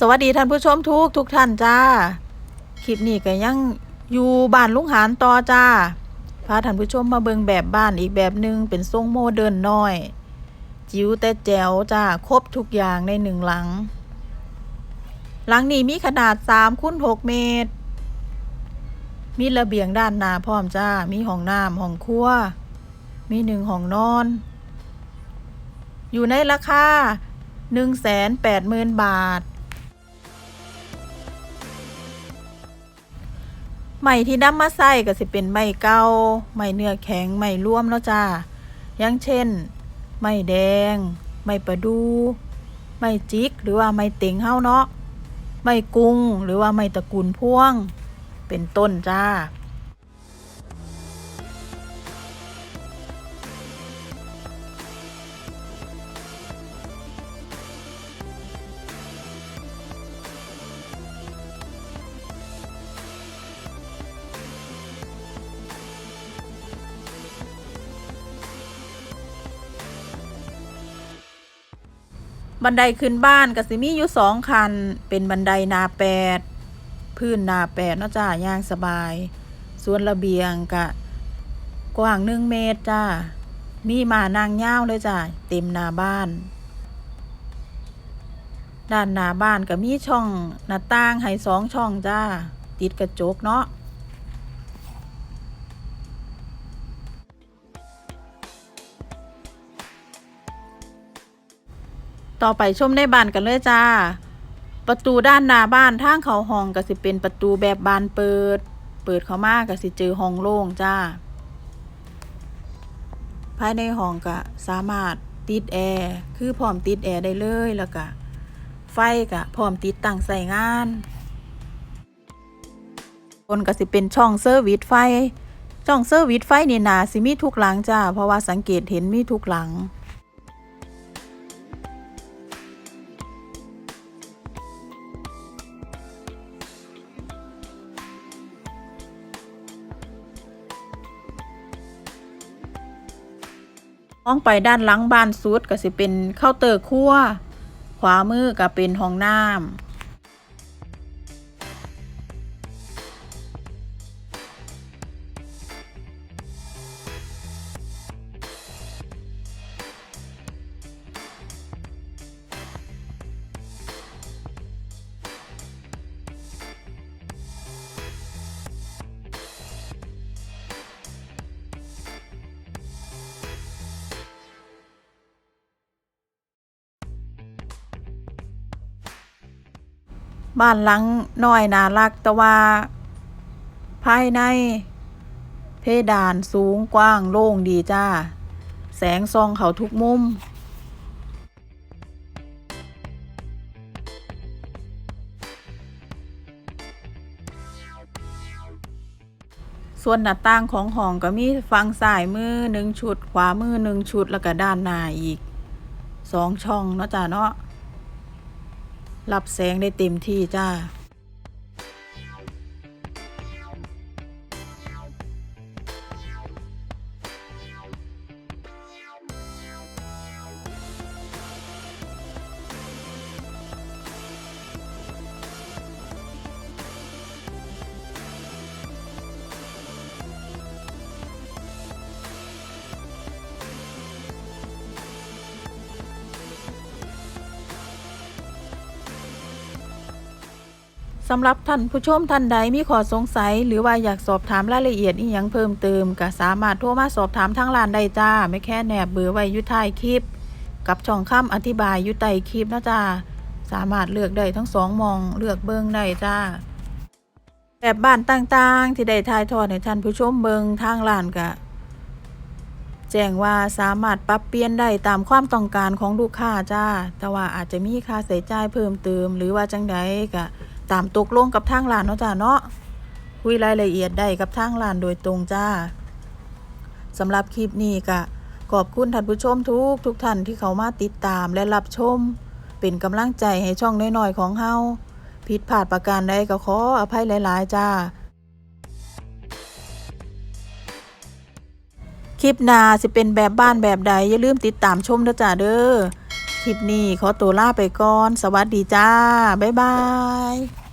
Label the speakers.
Speaker 1: สวัสดีท่านผู้ชมทุกทุกท่านจ้า คลิปนี้ก็ยังอยู่บ้านลุงหานต่อจ้า พาท่านผู้ชมมาเบิงแบบบ้านอีกแบบหนึ่งเป็นทรงโมเดิร์นน้อย จิ๋วแต่แจ๋วจ้า ครบทุกอย่างในหนึ่งหลัง หลังนี้มีขนาด3คูณ6เมตร มีระเบียงด้านหน้าพร้อมจ้า มีห้องน้ำห้องครัว มีหนึ่งห้องนอน อยู่ในราคา180,000บาท ไม้ที่นำมาใส่ก็สิเป็นไม้เก่าไม้เนื้อแข็งไม้ร่วมเนาะจ้าอย่างเช่น ไม้แดง ไม้ประดู ไม้จิก หรือว่าไม้เต็งเฮาเนาะไม้กุ้ง หรือว่าไม้ตระกูลพ่วง เป็นต้นจ้า บันไดขึ้นบ้านก็สิมีอยู่สองคัน เป็นบันไดนาแปด พื้นนาแปดเนาะจ้าย่างสบาย ส่วนระเบียงกะ กว้างหนึ่งเมตรจ้า มีมานางย่าวเลยจ้า เต็มนาบ้าน ด้านหน้าบ้านก็มีช่องหน้าต่างให้สองช่องจ้า ติดกระจกเนาะ ต่อไปชมในบ้านกันเลยจ้า ประตูด้านหน้าบ้านทางเขาห้องก็สิเป็นประตูแบบบานเปิด เปิดเข้ามาก็สิเจอห้องโล่งจ้า ภายในห้องก็สามารถติดแอร์คือพร้อมติดแอร์ได้เลยแล้วก็ไฟก็พร้อมติดตั้งใส่งานบนก็สิเป็นช่องเซอร์วิสไฟ ช่องเซอร์วิสไฟนี่นาสิมีทุกหลังจ้า เพราะว่าสังเกตเห็นมีทุกหลัง มองไปด้านหลังบ้านสุดก็สิเป็นเคาน์เตอร์ครัว ขวามือก็เป็นห้องน้ำ บ้านหลังน้อยน่ารักแต่ว่า ภายใน เพดานสูงกว้างโล่งดีจ้า แสงส่องเขาทุกมุม ส่วนหน้าต่างของห้องก็มีฝั่งซ้ายมือหนึ่งชุด ขวามือหนึ่งชุด แล้วก็ด้านหน้าอีกสองช่องเนาะจ้าเนาะ รับแสงได้เต็มที่จ้า สำหรับท่านผู้ชมท่านใดมีข้อสงสัย หรือว่าอยากสอบถามรายละเอียดอีกอย่างเพิ่มเติมก็สามารถโทรมาสอบถามทางร้านได้จ้า ไม่แค่แนบเบอร์ไว้ยุท้ายคลิป กับช่องคำอธิบายยุใต้คลิปนะจ้าสามารถเลือกได้ทั้งสองมองเลือกเบิ้งได้จ้าแบบบ้านต่างๆ ที่ได้ถ่ายทอดให้ท่านผู้ชมเบิงทางร้านก็แจ้งว่าสามารถปรับเปลี่ยนได้ตามความต้องการของลูกค้าจ้า แต่ว่าอาจจะมีค่าใช้จ่ายเพิ่มเติม หรือว่าจังใดก็ ตามตกลงกับทางร้านเนาะจ้าเนาะคุยรายละเอียดได้กับทางร้านโดยตรงจ้าสำหรับคลิปนี้ก็ขอบคุณท่านผู้ชมทุกทุกท่านที่เขามาติดตามและรับชม เป็นกำลังใจให้ช่องน้อยๆของเฮาผิดพลาดประการใดก็ขออภัยหลายๆจ้าคลิปนาสิเป็นแบบบ้านแบบใดอย่าลืมติดตามชมเด้อจ้าเด้อ คลิปนี้ขอตัวลาไปก่อน สวัสดีจ้า บ๊ายบาย